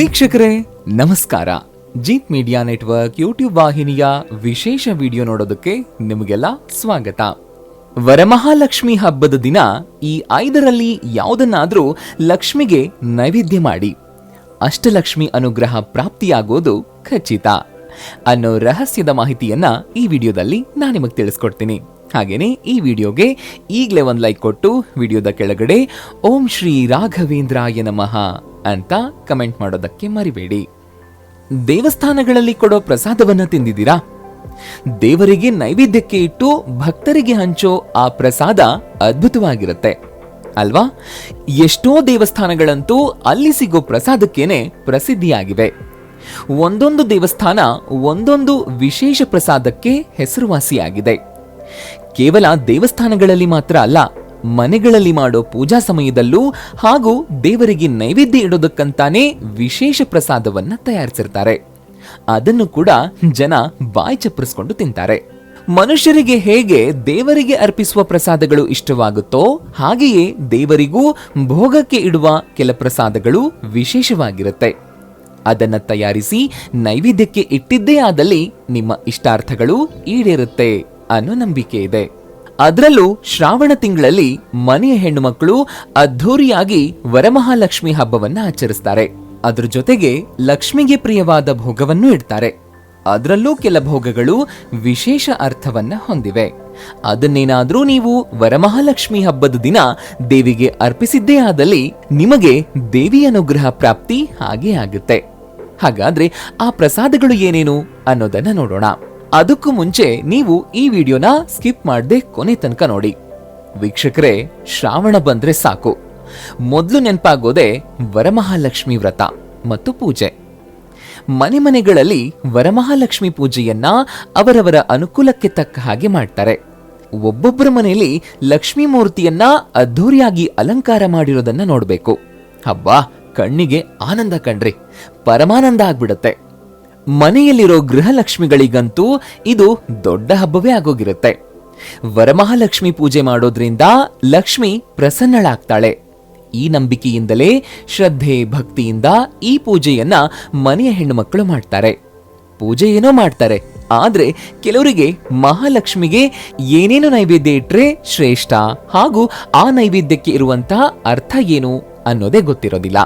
ವೀಕ್ಷಕರೇ, ನಮಸ್ಕಾರ. Jeet media network YouTube ವಾಹಿನಿಯ ವಿಶೇಷ ವಿಡಿಯೋ ನೋಡೋದಕ್ಕೆ ನಿಮಗೆಲ್ಲ ಸ್ವಾಗತ. ವರಮಹಾಲಕ್ಷ್ಮಿ ಹಬ್ಬದ ದಿನ ಈ ಐದರಲ್ಲಿ ಯಾವುದನ್ನಾದರೂ ಲಕ್ಷ್ಮಿಗೆ ನೈವೇದ್ಯ ಮಾಡಿ. ಅಷ್ಟಲಕ್ಷ್ಮಿ ಅನುಗ್ರಹ ಪ್ರಾಪ್ತಿಯಾಗೋದು ಖಚಿತ. ಅನ್ನೋ ರಹಸ್ಯದ ಮಾಹಿತಿಯನ್ನ ಈ ವಿಡಿಯೋದಲ್ಲಿ ನಾನು ನಿಮಗೆ ತಿಳಿಸ್ಕೊಡ್ತೀನಿ. ಹಾಗೇನೆ ಈ ವಿಡಿಯೋಗೆ ಈಗಲೇ ಒಂದು ಲೈಕ್ ಕೊಟ್ಟು ವಿಡಿಯೋದ ಕೆಳಗಡೆ ಓಂ ಶ್ರೀ ರಾಘವೇಂದ್ರಾಯ ನಮಃ. ಅಂತ ಕಮೆಂಟ್ ಮಾಡೋದಕ್ಕೆ ಮರಿಬೇಡಿ. ದೇವಸ್ಥಾನಗಳಲ್ಲಿ ಕೊಡೋ ಪ್ರಸಾದವನ್ನ ತಿಂದಿದ್ದೀರಾ? ದೇವರಿಗೆ ನೈವೇದ್ಯಕ್ಕೆ ಇಟ್ಟು ಭಕ್ತರಿಗೆ ಹಂಚೋ ಆ ಪ್ರಸಾದ ಅದ್ಭುತವಾಗಿರುತ್ತೆ. ಅಲ್ವಾ? ಎಷ್ಟೋ ದೇವಸ್ಥಾನಗಳಂತೂ ಅಲ್ಲಿ ಸಿಗೋ ಪ್ರಸಾದಕ್ಕೇನೆ ಪ್ರಸಿದ್ಧಿಯಾಗಿವೆ. ಒಂದೊಂದು ದೇವಸ್ಥಾನ ಒಂದೊಂದು ವಿಶೇಷ ಪ್ರಸಾದಕ್ಕೆ ಹೆಸರುವಾಸಿಯಾಗಿದೆ. ಕೇವಲ ದೇವಸ್ಥಾನಗಳಲ್ಲಿ ಮಾತ್ರ ಅಲ್ಲ ಮನೆಗಳಲ್ಲಿ ಮಾಡೋ ಪೂಜಾ ಸಮಯದಲ್ಲೂ ಹಾಗೂ ದೇವರಿಗೆ ನೈವೇದ್ಯ ಇಡೋದಕ್ಕಂತಾನೇ ವಿಶೇಷ ಪ್ರಸಾದವನ್ನ ತಯಾರಿಸಿರ್ತಾರೆ. ಅದನ್ನು ಕೂಡ ಜನ ಬಾಯಿ ಚಪ್ಪರಿಸ್ಕೊಂಡು ತಿಂತಾರೆ. ಮನುಷ್ಯರಿಗೆ ಹೇಗೆ ದೇವರಿಗೆ ಅರ್ಪಿಸುವ ಪ್ರಸಾದಗಳು ಇಷ್ಟವಾಗುತ್ತೋ ಹಾಗೆಯೇ ದೇವರಿಗೂ ಭೋಗಕ್ಕೆ ಇಡುವ ಕೆಲ ಪ್ರಸಾದಗಳು ವಿಶೇಷವಾಗಿರುತ್ತೆ. ಅದನ್ನು ತಯಾರಿಸಿ ನೈವೇದ್ಯಕ್ಕೆ ಇಟ್ಟಿದ್ದೇ ಆದಲ್ಲಿ ನಿಮ್ಮ ಇಷ್ಟಾರ್ಥಗಳು ಈಡೇರುತ್ತೆ ಅನ್ನೋ ನಂಬಿಕೆ ಇದೆ. ಅದರಲ್ಲೂ ಶ್ರಾವಣ ತಿಂಗಳಲ್ಲಿ ಮನೆಯ ಹೆಣ್ಣು ಮಕ್ಕಳು ಅದ್ಧೂರಿಯಾಗಿ ವರಮಹಾಲಕ್ಷ್ಮಿ ಹಬ್ಬವನ್ನ ಆಚರಿಸ್ತಾರೆ. ಅದರ ಜೊತೆಗೆ ಲಕ್ಷ್ಮಿಗೆ ಪ್ರಿಯವಾದ ಭೋಗವನ್ನು ಇಡ್ತಾರೆ. ಅದರಲ್ಲೂ ಕೆಲ ಭೋಗಗಳು ವಿಶೇಷ ಅರ್ಥವನ್ನ ಹೊಂದಿವೆ. ಅದನ್ನೇನಾದರೂ ನೀವು ವರಮಹಾಲಕ್ಷ್ಮಿ ಹಬ್ಬದ ದಿನ ದೇವಿಗೆ ಅರ್ಪಿಸಿದ್ದೇ ಆದಲ್ಲಿ ನಿಮಗೆ ದೇವಿ ಅನುಗ್ರಹ ಪ್ರಾಪ್ತಿ ಹಾಗೆ ಆಗುತ್ತೆ. ಹಾಗಾದ್ರೆ ಆ ಪ್ರಸಾದಗಳು ಏನೇನು ಅನ್ನೋದನ್ನ ನೋಡೋಣ. ಅದಕ್ಕೂ ಮುಂಚೆ ನೀವು ಈ ವಿಡಿಯೋನ ಸ್ಕಿಪ್ ಮಾಡದೆ ಕೊನೆ ತನಕ ನೋಡಿ. ವೀಕ್ಷಕರೇ, ಶ್ರಾವಣ ಬಂದ್ರೆ ಸಾಕು. ಮೊದಲು ನೆನಪಾಗೋದೆ ವರಮಹಾಲಕ್ಷ್ಮಿ ವ್ರತ ಮತ್ತು ಪೂಜೆ. ಮನೆ ಮನೆಗಳಲ್ಲಿ ವರಮಹಾಲಕ್ಷ್ಮಿ ಪೂಜೆಯನ್ನ ಅವರವರ ಅನುಕೂಲಕ್ಕೆ ತಕ್ಕ ಹಾಗೆ ಮಾಡ್ತಾರೆ. ಒಬ್ಬೊಬ್ಬರ ಮನೆಯಲ್ಲಿ ಲಕ್ಷ್ಮೀ ಮೂರ್ತಿಯನ್ನ ಅದ್ಧೂರಿಯಾಗಿ ಅಲಂಕಾರ ಮಾಡಿರೋದನ್ನ ನೋಡಬೇಕು. ಹಬ್ಬ, ಕಣ್ಣಿಗೆ ಆನಂದ ಕಣ್ರಿ ಪರಮಾನಂದ ಆಗ್ಬಿಡತ್ತೆ. ಮನೆಯಲ್ಲಿರೋ ಗೃಹಲಕ್ಷ್ಮಿಗಳಿಗಂತೂ ಇದು ದೊಡ್ಡ ಹಬ್ಬವೇ ಆಗೋಗಿರುತ್ತೆ. ವರಮಹಾಲಕ್ಷ್ಮಿ ಪೂಜೆ ಮಾಡೋದ್ರಿಂದ ಲಕ್ಷ್ಮಿ ಪ್ರಸನ್ನಳಾಗ್ತಾಳೆ. ಈ ನಂಬಿಕೆಯಿಂದಲೇ ಶ್ರದ್ಧೆ, ಭಕ್ತಿಯಿಂದ ಈ ಪೂಜೆಯನ್ನ ಮನೆಯ ಹೆಣ್ಣುಮಕ್ಕಳು ಮಾಡ್ತಾರೆ. ಪೂಜೆ ಏನೋ ಮಾಡ್ತಾರೆ, ಆದ್ರೆ ಕೆಲವರಿಗೆ ಮಹಾಲಕ್ಷ್ಮಿಗೆ ಏನೇನು ನೈವೇದ್ಯ ಇಟ್ರೆ ಶ್ರೇಷ್ಠ ಹಾಗೂ ಆ ನೈವೇದ್ಯಕ್ಕೆ ಇರುವಂತಹ ಅರ್ಥ ಏನು ಅನ್ನೋದೇ ಗೊತ್ತಿರೋದಿಲ್ಲ.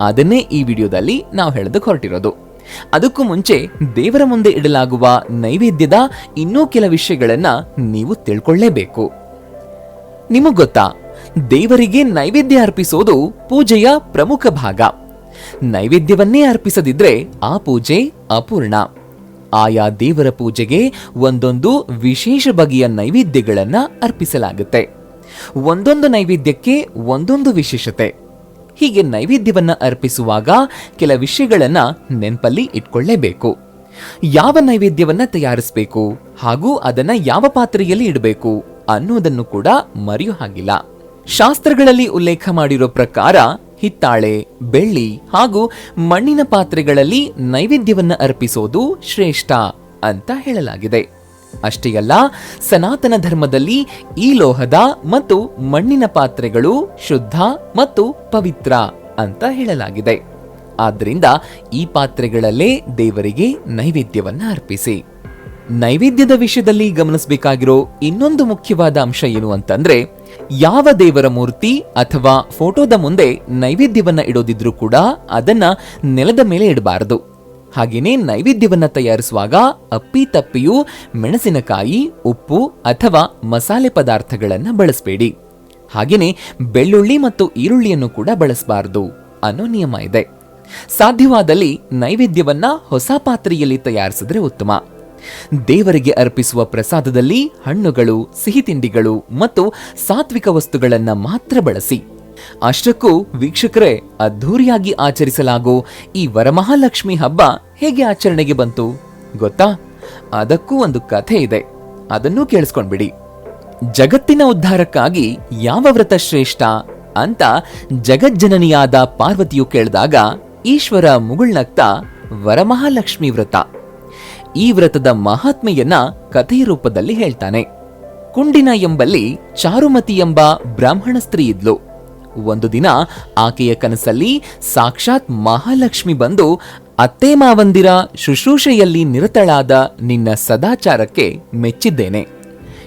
ಅದನ್ನೇ ಈ ವಿಡಿಯೋದಲ್ಲಿ ನಾವು ಹೇಳೋದಕ್ಕೆ ಹೊರಟಿರೋದು. ಅದಕ್ಕೂ ಮುಂಚೆ ದೇವರ ಮುಂದೆ ಇಡಲಾಗುವ ನೈವೇದ್ಯದ ಇನ್ನೂ ಕೆಲ ವಿಷಯಗಳನ್ನ ನೀವು ತಿಳ್ಕೊಳ್ಳೇಬೇಕು. ನಿಮಗ್ ಗೊತ್ತಾ? ದೇವರಿಗೆ ನೈವೇದ್ಯ ಅರ್ಪಿಸೋದು ಪೂಜೆಯ ಪ್ರಮುಖ ಭಾಗ. ನೈವೇದ್ಯವನ್ನೇ ಅರ್ಪಿಸದಿದ್ರೆ ಆ ಪೂಜೆ ಅಪೂರ್ಣ. ಆಯಾ ದೇವರ ಪೂಜೆಗೆ ಒಂದೊಂದು ವಿಶೇಷ ಬಗೆಯ ನೈವೇದ್ಯಗಳನ್ನು ಅರ್ಪಿಸಲಾಗುತ್ತೆ. ಒಂದೊಂದು ನೈವೇದ್ಯಕ್ಕೆ ಒಂದೊಂದು ವಿಶೇಷತೆ. ಹೀಗೆ ನೈವೇದ್ಯವನ್ನ ಅರ್ಪಿಸುವಾಗ ಕೆಲ ವಿಷಯಗಳನ್ನು ನೆನಪಲ್ಲಿ ಇಟ್ಕೊಳ್ಳೇಬೇಕು. ಯಾವ ನೈವೇದ್ಯವನ್ನ ತಯಾರಿಸಬೇಕು ಹಾಗೂ ಅದನ್ನ ಯಾವ ಪಾತ್ರೆಯಲ್ಲಿ ಇಡಬೇಕು ಅನ್ನೋದನ್ನು ಕೂಡ ಮರೆಯು ಹಾಗಿಲ್ಲ. ಶಾಸ್ತ್ರಗಳಲ್ಲಿ ಉಲ್ಲೇಖ ಮಾಡಿರೋ ಪ್ರಕಾರ ಹಿತ್ತಾಳೆ, ಬೆಳ್ಳಿ ಹಾಗೂ ಮಣ್ಣಿನ ಪಾತ್ರೆಗಳಲ್ಲಿ ನೈವೇದ್ಯವನ್ನು ಅರ್ಪಿಸೋದು ಶ್ರೇಷ್ಠ ಅಂತ ಹೇಳಲಾಗಿದೆ. ಅಷ್ಟೇ ಅಲ್ಲ ಸನಾತನ ಧರ್ಮದಲ್ಲಿ ಈ ಲೋಹದ ಮತ್ತು ಮಣ್ಣಿನ ಪಾತ್ರೆಗಳು ಶುದ್ಧ ಮತ್ತು ಪವಿತ್ರ ಅಂತ ಹೇಳಲಾಗಿದೆ. ಆದ್ದರಿಂದ ಈ ಪಾತ್ರೆಗಳಲ್ಲೇ ದೇವರಿಗೆ ನೈವೇದ್ಯವನ್ನ ಅರ್ಪಿಸಿ. ನೈವೇದ್ಯದ ವಿಷಯದಲ್ಲಿ ಗಮನಿಸಬೇಕಾಗಿರೋ ಇನ್ನೊಂದು ಮುಖ್ಯವಾದ ಅಂಶ ಏನು ಅಂತಂದ್ರೆ, ಯಾವ ದೇವರ ಮೂರ್ತಿ ಅಥವಾ ಫೋಟೋದ ಮುಂದೆ ನೈವೇದ್ಯವನ್ನ ಇಡೋದಿದ್ರೂ ಕೂಡ ಅದನ್ನ ನೆಲದ ಮೇಲೆ ಇಡಬಾರದು. ಹಾಗೇನೇ ನೈವೇದ್ಯವನ್ನು ತಯಾರಿಸುವಾಗ ಅಪ್ಪಿ ತಪ್ಪಿಯು ಮೆಣಸಿನಕಾಯಿ, ಉಪ್ಪು ಅಥವಾ ಮಸಾಲೆ ಪದಾರ್ಥಗಳನ್ನು ಬಳಸಬೇಡಿ. ಹಾಗೆಯೇ ಬೆಳ್ಳುಳ್ಳಿ ಮತ್ತು ಈರುಳ್ಳಿಯನ್ನು ಕೂಡ ಬಳಸಬಾರದು ಅನ್ನೋ ನಿಯಮ ಇದೆ. ಸಾಧ್ಯವಾದಲ್ಲಿ ನೈವೇದ್ಯವನ್ನ ಹೊಸ ಪಾತ್ರೆಯಲ್ಲಿ ತಯಾರಿಸಿದ್ರೆ ಉತ್ತಮ. ದೇವರಿಗೆ ಅರ್ಪಿಸುವ ಪ್ರಸಾದದಲ್ಲಿ ಹಣ್ಣುಗಳು ಸಿಹಿ ತಿಂಡಿಗಳು ಮತ್ತು ಸಾತ್ವಿಕ ವಸ್ತುಗಳನ್ನು ಮಾತ್ರ ಬಳಸಿ. ಅಷ್ಟಕ್ಕೂ ವೀಕ್ಷಕರೇ, ಅದ್ಧೂರಿಯಾಗಿ ಆಚರಿಸಲಾಗೋ ಈ ವರಮಹಾಲಕ್ಷ್ಮಿ ಹಬ್ಬ ಹೇಗೆ ಆಚರಣೆಗೆ ಬಂತು? ಗೊತ್ತಾ? ಅದಕ್ಕೂ ಒಂದು ಕಥೆ ಇದೆ. ಅದನ್ನೂ ಕೇಳಿಸ್ಕೊಂಡ್ಬಿಡಿ. ಜಗತ್ತಿನ ಉದ್ಧಾರಕ್ಕಾಗಿ ಯಾವ ವ್ರತ ಶ್ರೇಷ್ಠ ಅಂತ ಜಗಜ್ಜನನಿಯಾದ ಪಾರ್ವತಿಯು ಕೇಳಿದಾಗ, ಈಶ್ವರ ಮುಗುಳ್ನಗ್ತಾ, ವರಮಹಾಲಕ್ಷ್ಮಿ ವ್ರತ. ಈ ವ್ರತದ ಮಹಾತ್ಮೆಯನ್ನ ಕಥೆಯ ರೂಪದಲ್ಲಿ ಹೇಳ್ತಾನೆ. ಕುಂಡಿನ ಎಂಬಲ್ಲಿ ಚಾರುಮತಿ ಎಂಬ ಬ್ರಾಹ್ಮಣ ಸ್ತ್ರೀ ಇದ್ಲು. ಒಂದು ದಿನ ಆಕೆಯ ಕನಸಲ್ಲಿ ಸಾಕ್ಷಾತ್ ಮಹಾಲಕ್ಷ್ಮಿ ಬಂದು ಅತ್ತೆ ಮಾವಂದಿರ ಶುಶ್ರೂಷೆಯಲ್ಲಿ ನಿರತಳಾದ ನಿನ್ನ ಸದಾಚಾರಕ್ಕೆ ಮೆಚ್ಚಿದ್ದೇನೆ.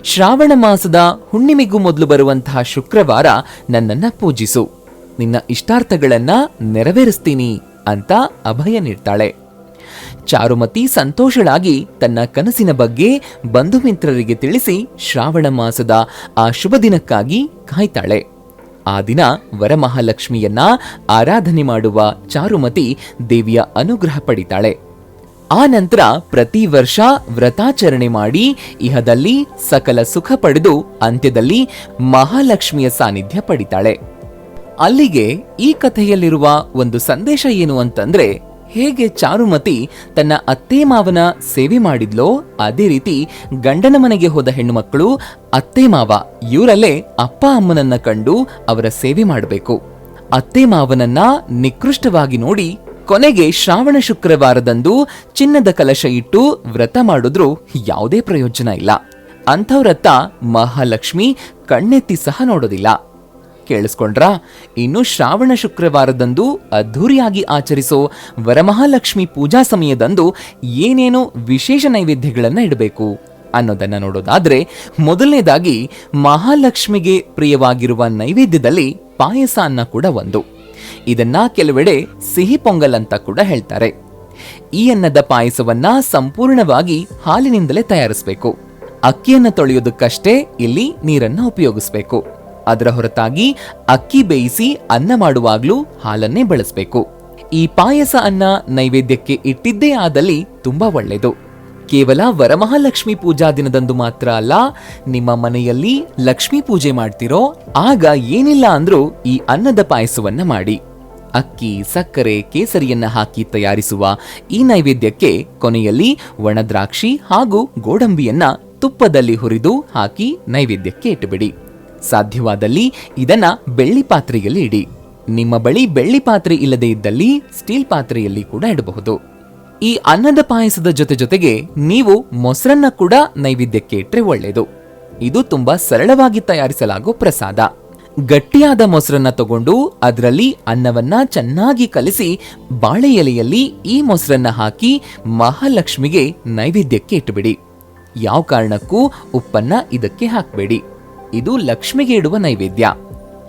ಶ್ರಾವಣ ಮಾಸದ ಹುಣ್ಣಿಮೆಗೂ ಮೊದಲು ಬರುವಂತಹ ಶುಕ್ರವಾರ ನನ್ನನ್ನ ಪೂಜಿಸು. ನಿನ್ನ ಇಷ್ಟಾರ್ಥಗಳನ್ನ ನೆರವೇರಿಸ್ತೀನಿ ಅಂತ ಅಭಯ ನೀಡ್ತಾಳೆ. ಚಾರುಮತಿ ಸಂತೋಷಳಾಗಿ ತನ್ನ ಕನಸಿನ ಬಗ್ಗೆ ಬಂಧು ಮಿತ್ರರಿಗೆ ತಿಳಿಸಿ ಶ್ರಾವಣ ಮಾಸದ ಆ ಶುಭ ದಿನಕ್ಕಾಗಿ ಕಾಯ್ತಾಳೆ. ಆ ದಿನ ವರಮಹಾಲಕ್ಷ್ಮಿಯನ್ನ ಆರಾಧನೆ ಮಾಡುವ ಚಾರುಮತಿ ದೇವಿಯ ಅನುಗ್ರಹ ಪಡಿತಾಳೆ. ಆ ನಂತರ ಪ್ರತಿ ವರ್ಷ ವ್ರತಾಚರಣೆ ಮಾಡಿ ಇಹದಲ್ಲಿ ಸಕಲ ಸುಖ ಪಡೆದು ಅಂತ್ಯದಲ್ಲಿ ಮಹಾಲಕ್ಷ್ಮಿಯ ಸಾನ್ನಿಧ್ಯ ಪಡಿತಾಳೆ. ಅಲ್ಲಿಗೆ ಈ ಕಥೆಯಲ್ಲಿರುವ ಒಂದು ಸಂದೇಶ ಏನು ಅಂತಂದ್ರೆ ಹೇಗೆ ಚಾರುಮತಿ ತನ್ನ ಅತ್ತೆ ಮಾವನ ಸೇವೆ ಮಾಡಿದ್ಲೋ ಅದೇ ರೀತಿ ಗಂಡನ ಮನೆಗೆ ಹೋದ ಹೆಣ್ಣು ಮಕ್ಕಳು ಅತ್ತೆ ಮಾವ ಇವರಲ್ಲೇ ಅಪ್ಪ ಅಮ್ಮನನ್ನ ಕಂಡು ಅವರ ಸೇವೆ ಮಾಡಬೇಕು. ಅತ್ತೆ ಮಾವನನ್ನ ನಿಕೃಷ್ಟವಾಗಿ ನೋಡಿ ಕೊನೆಗೆ ಶ್ರಾವಣ ಶುಕ್ರವಾರದಂದು ಚಿನ್ನದ ಕಲಶ ಇಟ್ಟು ವ್ರತ ಮಾಡಿದ್ರು ಯಾವುದೇ ಪ್ರಯೋಜನ ಇಲ್ಲ. ಅಂಥವ್ರತ್ತ ಮಹಾಲಕ್ಷ್ಮಿ ಕಣ್ಣೆತ್ತಿ ಸಹ ನೋಡೋದಿಲ್ಲ. ಕೇಳಿಸ್ಕೊಂಡ್ರಾ? ಇನ್ನು ಶ್ರಾವಣ ಶುಕ್ರವಾರದಂದು ಅದ್ಧೂರಿಯಾಗಿ ಆಚರಿಸೋ ವರಮಹಾಲಕ್ಷ್ಮಿ ಪೂಜಾ ಸಮಯದಂದು ಏನೇನು ವಿಶೇಷ ನೈವೇದ್ಯಗಳನ್ನ ಇಡಬೇಕು ಅನ್ನೋದನ್ನ ನೋಡೋದಾದ್ರೆ ಮೊದಲನೇದಾಗಿ ಮಹಾಲಕ್ಷ್ಮಿಗೆ ಪ್ರಿಯವಾಗಿರುವ ನೈವೇದ್ಯದಲ್ಲಿ ಪಾಯಸ ಅನ್ನ ಕೂಡ ಒಂದು. ಇದನ್ನ ಕೆಲವೆಡೆ ಸಿಹಿ ಪೊಂಗಲ್ ಅಂತ ಕೂಡ ಹೇಳ್ತಾರೆ. ಈ ಅನ್ನದ ಪಾಯಸವನ್ನ ಸಂಪೂರ್ಣವಾಗಿ ಹಾಲಿನಿಂದಲೇ ತಯಾರಿಸಬೇಕು. ಅಕ್ಕಿಯನ್ನು ತೊಳೆಯೋದಕ್ಕಷ್ಟೇ ಇಲ್ಲಿ ನೀರನ್ನ ಉಪಯೋಗಿಸಬೇಕು. ಅದರ ಹೊರತಾಗಿ ಅಕ್ಕಿ ಬೇಯಿಸಿ ಅನ್ನ ಮಾಡುವಾಗಲೂ ಹಾಲನ್ನೇ ಬಳಸಬೇಕು. ಈ ಪಾಯಸ ಅನ್ನ ನೈವೇದ್ಯಕ್ಕೆ ಇಟ್ಟಿದ್ದೇ ಆದಲ್ಲಿ ತುಂಬಾ ಒಳ್ಳೆಯದು. ಕೇವಲ ವರಮಹಾಲಕ್ಷ್ಮಿ ಪೂಜಾ ದಿನದಂದು ಮಾತ್ರ ಅಲ್ಲ, ನಿಮ್ಮ ಮನೆಯಲ್ಲಿ ಲಕ್ಷ್ಮೀ ಪೂಜೆ ಮಾಡ್ತಿರೋ, ಆಗ ಏನಿಲ್ಲ ಅಂದ್ರೂ ಈ ಅನ್ನದ ಪಾಯಸವನ್ನ ಮಾಡಿ. ಅಕ್ಕಿ, ಸಕ್ಕರೆ, ಕೇಸರಿಯನ್ನ ಹಾಕಿ ತಯಾರಿಸುವ ಈ ನೈವೇದ್ಯಕ್ಕೆ ಕೊನೆಯಲ್ಲಿ ಒಣದ್ರಾಕ್ಷಿ ಹಾಗೂ ಗೋಡಂಬಿಯನ್ನ ತುಪ್ಪದಲ್ಲಿ ಹುರಿದು ಹಾಕಿ ನೈವೇದ್ಯಕ್ಕೆ ಇಟ್ಟುಬಿಡಿ. ಸಾಧ್ಯವಾದಲ್ಲಿ ಇದನ್ನ ಬೆಳ್ಳಿ ಪಾತ್ರೆಯಲ್ಲಿ ಇಡಿ. ನಿಮ್ಮ ಬಳಿ ಬೆಳ್ಳಿ ಪಾತ್ರೆ ಇಲ್ಲದೆ ಇದ್ದಲ್ಲಿ ಸ್ಟೀಲ್ ಪಾತ್ರೆಯಲ್ಲಿ ಕೂಡ ಇಡಬಹುದು. ಈ ಅನ್ನದ ಪಾಯಸದ ಜೊತೆ ಜೊತೆಗೆ ನೀವು ಮೊಸರನ್ನ ಕೂಡ ನೈವೇದ್ಯಕ್ಕೆ ಇಟ್ಟರೆ ಒಳ್ಳೆಯದು ಇದು ತುಂಬಾ ಸರಳವಾಗಿ ತಯಾರಿಸಲಾಗೋ ಪ್ರಸಾದ. ಗಟ್ಟಿಯಾದ ಮೊಸರನ್ನ ತಗೊಂಡು ಅದರಲ್ಲಿ ಅನ್ನವನ್ನ ಚೆನ್ನಾಗಿ ಕಲಿಸಿ ಬಾಳೆ ಎಲೆಯಲ್ಲಿ ಈ ಮೊಸರನ್ನ ಹಾಕಿ ಮಹಾಲಕ್ಷ್ಮಿಗೆ ನೈವೇದ್ಯಕ್ಕೆ ಇಟ್ಟುಬಿಡಿ ಯಾವ ಕಾರಣಕ್ಕೂ ಉಪ್ಪನ್ನ ಇದಕ್ಕೆ ಹಾಕಬೇಡಿ. ಇದು ಲಕ್ಷ್ಮಿಗೆ ಇಡುವ ನೈವೇದ್ಯ.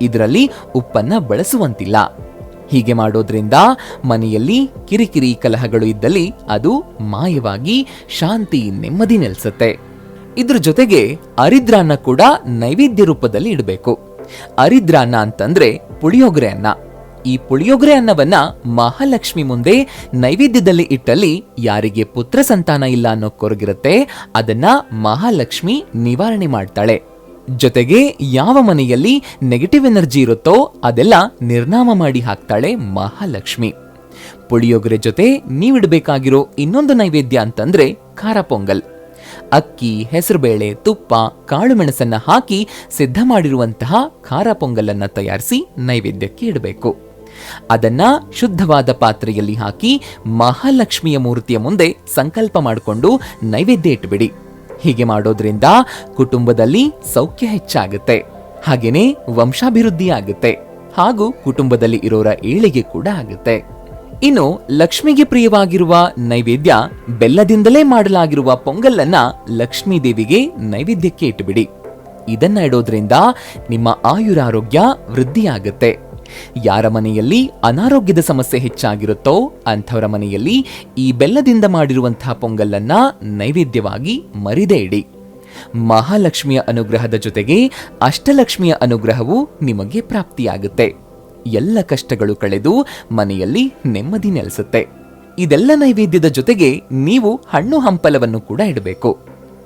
ಇದರಲ್ಲಿ ಉಪ್ಪನ್ನ ಬಳಸುವಂತಿಲ್ಲ. ಹೀಗೆ ಮಾಡೋದ್ರಿಂದ ಮನೆಯಲ್ಲಿ ಕಿರಿಕಿರಿ ಕಲಹಗಳು ಇದ್ದಲ್ಲಿ ಅದು ಮಾಯವಾಗಿ ಶಾಂತಿ, ನೆಮ್ಮದಿ ನೆಲೆಸುತ್ತೆ. ಇದ್ರ ಜೊತೆಗೆ ಅರಿದ್ರಾನ್ನ ಕೂಡ ನೈವೇದ್ಯ ರೂಪದಲ್ಲಿ ಇಡಬೇಕು. ಅರಿದ್ರಾನ್ನ ಅಂತಂದ್ರೆ ಪುಳಿಯೋಗರೆ ಅನ್ನ. ಈ ಪುಳಿಯೋಗರೆ ಅನ್ನವನ್ನ ಮಹಾಲಕ್ಷ್ಮಿ ಮುಂದೆ ನೈವೇದ್ಯದಲ್ಲಿ ಇಟ್ಟಲ್ಲಿ ಯಾರಿಗೆ ಪುತ್ರ ಸಂತಾನ ಇಲ್ಲ ಅನ್ನೋ ಕೊರಗಿರುತ್ತೆ, ಅದನ್ನ ಮಹಾಲಕ್ಷ್ಮಿ ನಿವಾರಣೆ ಮಾಡ್ತಾಳೆ. ಜೊತೆಗೆ ಯಾವ ಮನೆಯಲ್ಲಿ ನೆಗೆಟಿವ್ ಎನರ್ಜಿ ಇರುತ್ತೋ ಅದೆಲ್ಲ ನಿರ್ನಾಮ ಮಾಡಿ ಹಾಕ್ತಾಳೆ ಮಹಾಲಕ್ಷ್ಮಿ. ಪುಳಿಯೋಗರೆ ಜೊತೆ ನೀವಿಡಬೇಕಾಗಿರೋ ಇನ್ನೊಂದು ನೈವೇದ್ಯ ಅಂತಂದ್ರೆ ಖಾರ ಪೊಂಗಲ್. ಅಕ್ಕಿ, ಹೆಸರುಬೇಳೆ, ತುಪ್ಪ, ಕಾಳು ಮೆಣಸನ್ನ ಹಾಕಿ ಸಿದ್ಧ ಮಾಡಿರುವಂತಹ ಖಾರ ಪೊಂಗಲನ್ನ ತಯಾರಿಸಿ ನೈವೇದ್ಯಕ್ಕೆ ಇಡಬೇಕು. ಅದನ್ನ ಶುದ್ಧವಾದ ಪಾತ್ರೆಯಲ್ಲಿ ಹಾಕಿ ಮಹಾಲಕ್ಷ್ಮಿಯ ಮೂರ್ತಿಯ ಮುಂದೆ ಸಂಕಲ್ಪ ಮಾಡಿಕೊಂಡು ನೈವೇದ್ಯ ಇಟ್ಬಿಡಿ. ಹೀಗೆ ಮಾಡೋದ್ರಿಂದ ಕುಟುಂಬದಲ್ಲಿ ಸೌಖ್ಯ ಹೆಚ್ಚಾಗುತ್ತೆ. ಹಾಗೇನೆ ವಂಶಾಭಿವೃದ್ಧಿ ಆಗುತ್ತೆ ಹಾಗೂ ಕುಟುಂಬದಲ್ಲಿ ಇರೋರ ಏಳಿಗೆ ಕೂಡ ಆಗುತ್ತೆ. ಇನ್ನು ಲಕ್ಷ್ಮಿಗೆ ಪ್ರಿಯವಾಗಿರುವ ನೈವೇದ್ಯ ಬೆಲ್ಲದಿಂದಲೇ ಮಾಡಲಾಗಿರುವ ಪೊಂಗಲ್ಲನ್ನ ಲಕ್ಷ್ಮೀ ದೇವಿಗೆ ನೈವೇದ್ಯಕ್ಕೆ ಇಟ್ಟುಬಿಡಿ. ಇದನ್ನ ಇಡೋದ್ರಿಂದ ನಿಮ್ಮ ಆಯುರಾರೋಗ್ಯ ವೃದ್ಧಿಯಾಗುತ್ತೆ. ಯಾರ ಮನೆಯಲ್ಲಿ ಅನಾರೋಗ್ಯದ ಸಮಸ್ಯೆ ಹೆಚ್ಚಾಗಿರುತ್ತೋ ಅಂಥವರ ಮನೆಯಲ್ಲಿ ಈ ಬೆಲ್ಲದಿಂದ ಮಾಡಿರುವಂತಹ ಪೊಂಗಲ್ಲನ್ನ ನೈವೇದ್ಯವಾಗಿ ಮರಿದೇ ಇಡಿ. ಮಹಾಲಕ್ಷ್ಮಿಯ ಅನುಗ್ರಹದ ಜೊತೆಗೆ ಅಷ್ಟಲಕ್ಷ್ಮಿಯ ಅನುಗ್ರಹವು ನಿಮಗೆ ಪ್ರಾಪ್ತಿಯಾಗುತ್ತೆ. ಎಲ್ಲ ಕಷ್ಟಗಳು ಕಳೆದು ಮನೆಯಲ್ಲಿ ನೆಮ್ಮದಿ ನೆಲೆಸುತ್ತೆ. ಇದೆಲ್ಲ ನೈವೇದ್ಯದ ಜೊತೆಗೆ ನೀವು ಹಣ್ಣು ಹಂಪಲವನ್ನು ಕೂಡ ಇಡಬೇಕು.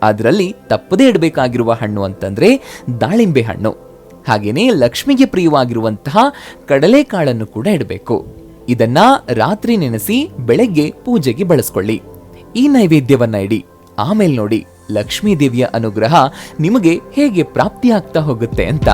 ಅದರಲ್ಲಿ ತಪ್ಪದೇ ಇಡಬೇಕಾಗಿರುವ ಹಣ್ಣು ಅಂತಂದ್ರೆ ದಾಳಿಂಬೆ ಹಣ್ಣು. ಹಾಗೇನೆ ಲಕ್ಷ್ಮಿಗೆ ಪ್ರಿಯವಾಗಿರುವಂತಹ ಕಡಲೆಕಾಳನ್ನು ಕೂಡ ಇಡಬೇಕು. ಇದನ್ನ ರಾತ್ರಿ ನೆನೆಸಿ ಬೆಳಗ್ಗೆ ಪೂಜೆಗೆ ಬಳಸ್ಕೊಳ್ಳಿ. ಈ ನೈವೇದ್ಯವನ್ನ ಇಡಿ. ಆಮೇಲೆ ನೋಡಿ ಲಕ್ಷ್ಮೀ ದೇವಿಯ ಅನುಗ್ರಹ ನಿಮಗೆ ಹೇಗೆ ಪ್ರಾಪ್ತಿಯಾಗ್ತಾ ಹೋಗುತ್ತೆ ಅಂತ.